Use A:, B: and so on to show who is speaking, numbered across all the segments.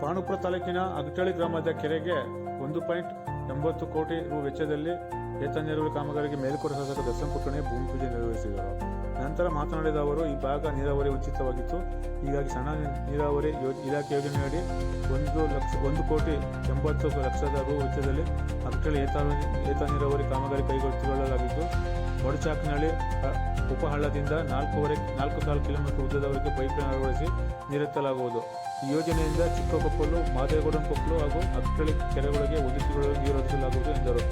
A: ಪಾಣುಪುರ ತಾಲೂಕಿನ ಅಗಟಳಿ ಗ್ರಾಮದ ಕೆರೆಗೆ ಒಂದು ಪಾಯಿಂಟ್ ಎಂಬತ್ತು ಕೋಟಿ ರು ವೆಚ್ಚದಲ್ಲಿ ಏತ ನೀರಾವರಿ ಕಾಮಗಾರಿಗೆ ಮೇಲ್ಕೋಟೆ ಶಾಸಕ ದರ್ಶನ್ ಪುಟ್ಟಣೆ ಭೂಮಿ ಪೂಜೆ ನೆರವೇರಿಸಿದರು. ನಂತರ ಮಾತನಾಡಿದ ಅವರು, ಈ ಭಾಗ ನೀರಾವರಿ ಉಚಿತವಾಗಿತ್ತು. ಹೀಗಾಗಿ ಸಣ್ಣ ನೀರಾವರಿ ಇಲಾಖೆ ಯೋಜನೆಯಡಿ ಒಂದು ಲಕ್ಷ, ಒಂದು ಕೋಟಿ ಎಂಬತ್ತು ಲಕ್ಷದ ರು ವೆಚ್ಚದಲ್ಲಿ ಅಗಟಳಿ ಏತ ಏತ ನೀರಾವರಿ ಕಾಮಗಾರಿ ಕೈಗೊಳ್ಳಲಾಗಿದ್ದು ಒಡಚಾಕಿನಲ್ಲಿ ಉಪಹಳ್ಳದಿಂದ ನಾಲ್ಕೂವರೆ ನಾಲ್ಕು ಕಾಲು ಕಿಲೋಮೀಟರ್ ಉದ್ದದವರೆಗೆ ಪೈಪ್ಲೈನ್ ಅಳವಡಿಸಿ ನೀರೆತ್ತಲಾಗುವುದು ಈ ಯೋಜನೆಯಿಂದ ಚಿಕ್ಕಕೊಪ್ಪಲು, ಮಾದೇಗೌಡನ ಕೊಪ್ಪಲು ಹಾಗೂ ಅಕ್ಕಳಿ ಕೆರೆಗಳಿಗೆ ಒದಗಿಸಿಕೊಳ್ಳಲು ನೀರು ಹರಿಸಲಾಗುವುದು ಎಂದರು.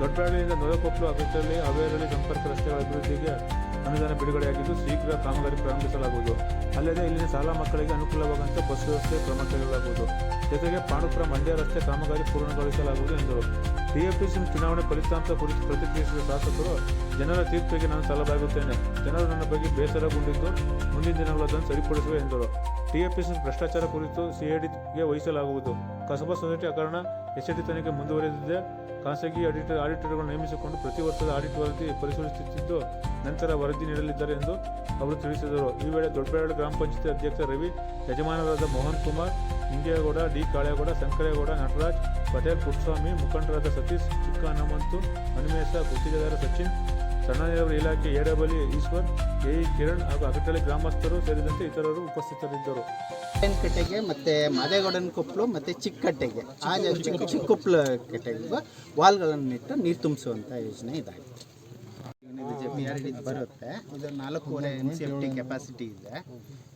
A: ದೊಡ್ಡಹಳ್ಳಿಯಿಂದ ನೊರಕೊಪ್ಪಲು ಅಗಟ್ಟಳ್ಳಿ ಅವೇರಳ್ಳಿ ಸಂಪರ್ಕ ರಸ್ತೆಗಳ ಅಭಿವೃದ್ಧಿಗೆ ಅನುದಾನ ಬಿಡುಗಡೆಯಾಗಿದ್ದು ಶೀಘ್ರ ಕಾಮಗಾರಿ ಪ್ರಾರಂಭಿಸಲಾಗುವುದು. ಅಲ್ಲದೆ ಇಲ್ಲಿನ ಶಾಲಾ ಮಕ್ಕಳಿಗೆ ಅನುಕೂಲವಾಗುವಂತೆ ಬಸ್ ವ್ಯವಸ್ಥೆ ಕ್ರಮ ಕೈಗೊಳ್ಳಲಾಗುವುದು. ಜೊತೆಗೆ ಪಾಂಡುಪುರ ಮಂಡ್ಯ ರಸ್ತೆ ಕಾಮಗಾರಿ ಪೂರ್ಣಗೊಳಿಸಲಾಗುವುದು ಎಂದರು. ಟಿಎಫ್ಸಿ ಚುನಾವಣೆ ಫಲಿತಾಂಶ ಕುರಿತು ಪ್ರತಿಕ್ರಿಯಿಸಿದ ಶಾಸಕರು, ಜನರ ತೀರ್ಪಿಗೆ ನಾನು ಸಲಭಾಗುತ್ತೇನೆ ಜನರು ನನ್ನ ಬಗ್ಗೆ ಬೇಸರಗೊಂಡಿದ್ದು ಮುಂದಿನ ದಿನಗಳು ಅದನ್ನು ಸರಿಪಡಿಸುವೆ ಎಂದರು. ಟಿಎಫ್ಟಿಸಿ ಭ್ರಷ್ಟಾಚಾರ ಕುರಿತು ಸಿಐಡಿಗೆ ವಹಿಸಲಾಗುವುದು. ಕಸಬಾ ಸೊಸೈಟಿ ಹಗರಣ ಎಸ್ಐಟಿ ತನಿಖೆ ಮುಂದುವರೆದಿದೆ. ಖಾಸಗಿ ಆಡಿಟರ್ ಆಡಿಟರ್ಗಳನ್ನು ನೇಮಿಸಿಕೊಂಡು ಪ್ರತಿ ವರ್ಷದ ಆಡಿಟ್ ವರದಿ ಪರಿಶೀಲಿಸುತ್ತಿದ್ದು, ನಂತರ ವರದಿ ನೀಡಲಿದ್ದಾರೆ ಎಂದು ಅವರು ತಿಳಿಸಿದರು. ಈ ವೇಳೆ ದೊಡ್ಡಬಳ್ಳಿ ಗ್ರಾಮ ಪಂಚಾಯತಿ ಅಧ್ಯಕ್ಷ ರವಿ, ಯಜಮಾನರಾದ ಮೋಹನ್ ಕುಮಾರ್ ಹಿಂಗೇಗೌಡ ಡಿ ಕಾಳೇಗೌಡ, ಶಂಕರೇಗೌಡ, ನಟರಾಜ್, ಪಟೇಲ್ ಪುಟ್ಸ್ವಾಮಿ ಮುಖಂಡರಾದ ಸತೀಶ್ ಚಿಕ್ಕ ಹನುಮಂತು ಹನುಮೇಶ, ಗುತ್ತಿಗೆದಾರ ಸಚಿನ್ ಸಣ್ಣ ನೀರಾವರಿ ಇಲಾಖೆ ಎಡಬಲಿ ಈಶ್ವರ್ ಎಇ ಕಿರಣ್ ಹಾಗೂ ಅಗಟಳ್ಳಿ ಗ್ರಾಮಸ್ಥರು ಸೇರಿದಂತೆ ಇತರರು ಉಪಸ್ಥಿತರಿದ್ದರು.
B: ಕಟ್ಟೆಗೆ ಮತ್ತು ಮಾದೇಗೌಡನ ಕೊಪ್ಪಲು ಮತ್ತು ಚಿಕ್ಕಟ್ಟೆಗೆ. ಆ ಜ- ಚಿಕ್ಕ ಕಟ್ಟೆಗೆ ಕಟ್ಟೆಗೂ ವಾಲ್ಗಳನ್ನಿಟ್ಟು ನೀರು ತುಂಬಿಸುವಂಥ ಯೋಜನೆ ಇದಾಗಿದೆ ಇದು ಜೆ ಪಿ ಆರ್ ಡಿ ಬರುತ್ತೆ. ಇದು ನಾಲ್ಕೂವರೆ M C F T capacity ಇದೆ.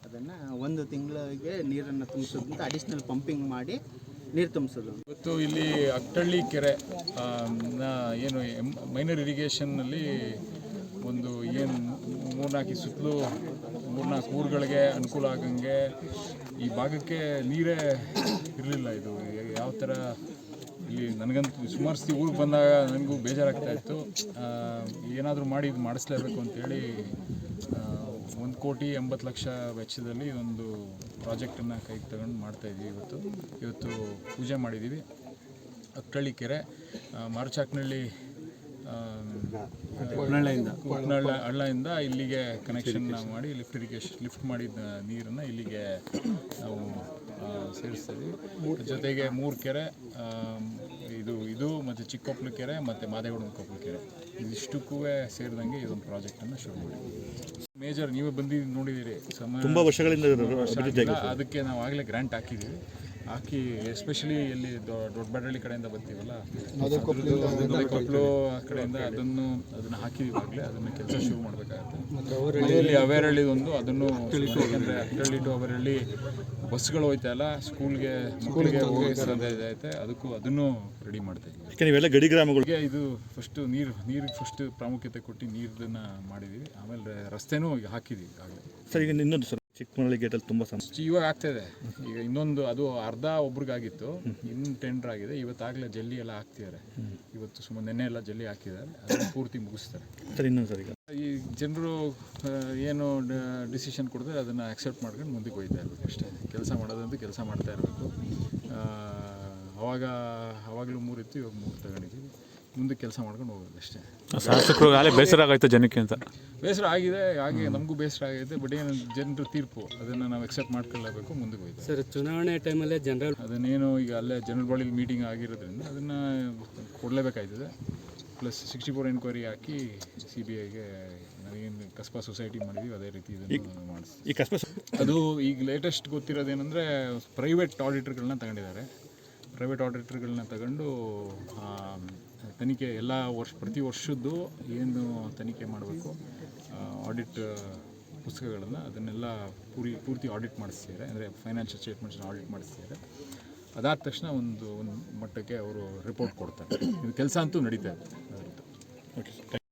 B: ಅದನ್ನು ಒಂದು ತಿಂಗಳಿಗೆ ನೀರನ್ನು ತುಂಬಿಸೋದ್ರಿಂದ ಅಡಿಷ್ನಲ್ ಪಂಪಿಂಗ್ ಮಾಡಿ ನೀರು ತುಂಬಿಸೋದು
C: ಇವತ್ತು ಇಲ್ಲಿ ಅಟ್ಟಳ್ಳಿ ಕೆರೆ ಏನು ಮೈನರ್ ಇರಿಗೇಷನ್ನಲ್ಲಿ ಒಂದು ಏನು ಮೂರ್ನಾಲ್ಕು ಸುತ್ತಲೂ ಮೂರ್ನಾಲ್ಕು ಊರುಗಳಿಗೆ ಅನುಕೂಲ ಆಗಂಗೆ ಈ ಭಾಗಕ್ಕೆ ನೀರೇ ಇರಲಿಲ್ಲ ಇದು. ಯಾವ ಥರ ಇಲ್ಲಿ ನನಗಂತೂ ಸುಮಾರು ಸತಿ ಊರಿಗೆ ಬಂದಾಗ ನನಗೂ ಬೇಜಾರಾಗ್ತಾ ಇತ್ತು. ಏನಾದರೂ ಮಾಡಿ ಇದು ಮಾಡಿಸ್ಲೇಬೇಕು ಅಂತೇಳಿ ಒಂದು ಕೋಟಿ ಎಂಬತ್ತು ಲಕ್ಷ ವೆಚ್ಚದಲ್ಲಿ ಒಂದು ಪ್ರಾಜೆಕ್ಟನ್ನು ಕೈಗೆ ತಗೊಂಡು ಮಾಡ್ತಾಯಿದ್ವಿ ಇವತ್ತು. ಇವತ್ತು ಪೂಜೆ ಮಾಡಿದ್ದೀವಿ ಅಕ್ಕಳ್ಳಿ ಕೆರೆ ಆ, ಮಾರ್ಚಾಕ್ನಳ್ಳಿ ಕೊಟ್ನಳ್ಳಿಯಿಂದ ಕೊಟ್ನಳ್ಳ ಹಳ್ಳದಿಂದ ಇಲ್ಲಿಗೆ ಕನೆಕ್ಷನ್ ಮಾಡಿ ಲಿಫ್ಟ್ ಇರಿಗೇಷನ್ ಲಿಫ್ಟ್ ಮಾಡಿದ ನೀರನ್ನು ಇಲ್ಲಿಗೆ ನಾವು ಸೇರಿಸ್ತೀವಿ ಜೊತೆಗೆ ಮೂರು ಕೆರೆ ಇದು ಇದು ಮತ್ತು ಚಿಕ್ಕೊಪ್ಲು ಕೆರೆ ಮತ್ತು ಮಾದೇಗೌಡನ ಕೊಪ್ಪಲು ಕೆರೆ. ಇದಿಷ್ಟಕ್ಕೂ ಸೇರಿದಂಗೆ ಇದೊಂದು ಪ್ರಾಜೆಕ್ಟನ್ನು ಶುರು ಮಾಡಿದ್ದೀವಿ ಮೇಜರ್ ನೀವೇ ಬಂದಿದ್ದು ನೋಡಿದ್ದೀರಿ ಸಮ
D: ತುಂಬ ವರ್ಷಗಳಿಂದ
C: ವರ್ಷ ಅದಕ್ಕೆ ನಾವು ಆಗಲೇ ಗ್ರ್ಯಾಂಟ್ ಹಾಕಿದ್ದೀವಿ ಹಾಕಿ ಎಸ್ಪೆಷಲಿ ಇಲ್ಲಿ ದೊಡ್ಡ ದೊಡ್ಡಬಳ್ಳಾಳಿ ಕಡೆಯಿಂದ ಬರ್ತೀವಲ್ಲ? ಕೊಪ್ಪಳು ಆ ಕಡೆಯಿಂದ ಅದನ್ನು ಅದನ್ನು ಹಾಕಿ ಆಗಲೇ ಅದನ್ನು ಕೆಲಸ ಶುರು ಮಾಡಬೇಕಾಗುತ್ತೆ. ಇಲ್ಲಿ ಅವೇರಳ್ಳಿದೊಂದು ಅದನ್ನು ಯಾಕಂದರೆ ಅಕ್ಕಳ್ಳಿ ಟು ಅವೇರಳ್ಳಿ ಬಸ್ಗಳು ಹೋಯ್ತಲ್ಲ ಸ್ಕೂಲ್ಗೆ ಸ್ಕೂಲ್ಗೆ ಹೋಗಿದೆ ಸಾಧ್ಯ ಐತೆ ಅದಕ್ಕೂ ಅದನ್ನು ರೆಡಿ ಮಾಡ್ತಾ ಇದ್ದೀವಿ.
D: ಯಾಕೆ ನೀವೆಲ್ಲ ಗಡಿ
C: ಗ್ರಾಮಗಳಿಗೆ ಇದು ಫಸ್ಟು ನೀರು ನೀರಿಗೆ ಫಸ್ಟ್ ಪ್ರಾಮುಖ್ಯತೆ ಕೊಟ್ಟು ನೀರನ್ನ ಮಾಡಿದ್ದೀವಿ ಆಮೇಲೆ ರಸ್ತೆನೂ ಹಾಕಿದೀವಿ ಹಾಕಿದ್ದೀವಿ ಆಗಲೇ
D: ಸರ್ ಈಗ ಇನ್ನೊಂದು ಸರ್. ಚಿಕ್ಕಮಗಳೂರು ಗೇಟಲ್ಲಿ ತುಂಬ ಸಮಸ್ಯೆ
C: ಇವಾಗ ಆಗ್ತಾಯಿದೆ ಈಗ ಇನ್ನೊಂದು ಅದು ಅರ್ಧ ಒಬ್ರಿಗಾಗಿತ್ತು ಇನ್ನು ಟೆಂಡರ್ ಆಗಿದೆ. ಇವತ್ತಾಗಲೇ ಜಲ್ಲಿ ಎಲ್ಲ ಹಾಕ್ತಿದ್ದಾರೆ ಇವತ್ತು ಸುಮ್ಮನೆ ನೆನ್ನೆ ಎಲ್ಲ ಜಲ್ಲಿ ಹಾಕಿದ್ದಾರೆ. ಅದನ್ನು ಪೂರ್ತಿ ಮುಗಿಸ್ತಾರೆ.
D: ಸರ್ ಇನ್ನೊಂದು ಸರಿ ಈಗ.
C: ಈ ಜನರು ಏನು ಡಿಸಿಷನ್ ಕೊಡ್ತಾರೆ ಅದನ್ನು ಆಕ್ಸೆಪ್ಟ್ ಮಾಡ್ಕೊಂಡು ಮುಂದಕ್ಕೆ ಹೋಗ್ತಾ ಇರಬೇಕು ಅಷ್ಟೇ. ಕೆಲಸ ಮಾಡೋದಂತೂ ಕೆಲಸ ಮಾಡ್ತಾ ಇರಬೇಕು. ಅವಾಗ ಅವಾಗಲೂ ಮೂರಿತ್ತು ಇವಾಗ ಮೂರು ತಗೊಂಡಿದ್ದೀವಿ. ಮುಂದಕ್ಕೆ ಕೆಲಸ ಮಾಡ್ಕೊಂಡು ಹೋಗೋದು ಅಷ್ಟೇ.
A: ಶಾಸಕರು ಅಲ್ಲೇ ಬೇಸರ ಆಗೈತೆ ಜನಕ್ಕೆ ಅಂತ.
C: ಬೇಸರ ಆಗಿದೆ ಹಾಗೆ ನಮಗೂ ಬೇಸರ ಆಗೈತೆ ಬಟ್ ಏನು ಜನರ ತೀರ್ಪು ಅದನ್ನು ನಾವು ಎಕ್ಸೆಪ್ಟ್ ಮಾಡ್ಕೊಳ್ಳಬೇಕು ಮುಂದೆ ಹೋಯ್ತು.
E: ಸರ್ ಚುನಾವಣೆ ಟೈಮಲ್ಲೇ ಜನರಲ್
C: ಅದನ್ನೇನು ಈಗ ಅಲ್ಲೇ ಜನರಲ್ ಬಾಡಿಲಿ ಮೀಟಿಂಗ್ ಆಗಿರೋದ್ರಿಂದ ಅದನ್ನು ಕೊಡಲೇಬೇಕಾಯ್ತದೆ. ಪ್ಲಸ್ ಸಿಕ್ಸ್ಟಿ ಫೋರ್ ಎನ್ಕ್ವೈರಿ ಹಾಕಿ ಸಿ ಬಿ ಐಗೆ ನಾವೇನು ಕಸ್ಬಾ ಸೊಸೈಟಿ ಮಾಡಿದ್ವಿ ಅದೇ ರೀತಿ ಇದನ್ನು ಮಾಡಿಸಿ
D: ಈ ಕಸ್ಬಾ
C: ಅದು ಈಗ ಲೇಟೆಸ್ಟ್ ಗೊತ್ತಿರೋದೇನೆಂದರೆ ಪ್ರೈವೇಟ್ ಆಡಿಟರ್ಗಳನ್ನ ತಗೊಂಡಿದ್ದಾರೆ. ಪ್ರೈವೇಟ್ ಆಡಿಟರ್ಗಳನ್ನ ತಗೊಂಡು ತನಿಖೆ ಎಲ್ಲ ವರ್ಷ, ಪ್ರತಿ ವರ್ಷದ್ದು ಏನು ತನಿಖೆ ಮಾಡಬೇಕು ಆಡಿಟ್ ಪುಸ್ತಕಗಳನ್ನು ಅದನ್ನೆಲ್ಲ ಪೂರಿ, ಪೂರ್ತಿ ಆಡಿಟ್ ಮಾಡಿಸ್ತಿದ್ದಾರೆ. ಅಂದರೆ ಫೈನಾನ್ಷಿಯಲ್ ಸ್ಟೇಟ್ಮೆಂಟ್ಸ್ನ ಆಡಿಟ್ ಮಾಡಿಸ್ತಿದ್ದಾರೆ. ಅದಾದ ತಕ್ಷಣ ಒಂದು ಒಂದು ಮಟ್ಟಕ್ಕೆ ಅವರು ರಿಪೋರ್ಟ್ ಕೊಡ್ತಾರೆ. ಇದು ಕೆಲಸ ಅಂತೂ ನಡೀತಾ ಇದೆ.
D: ಓಕೆ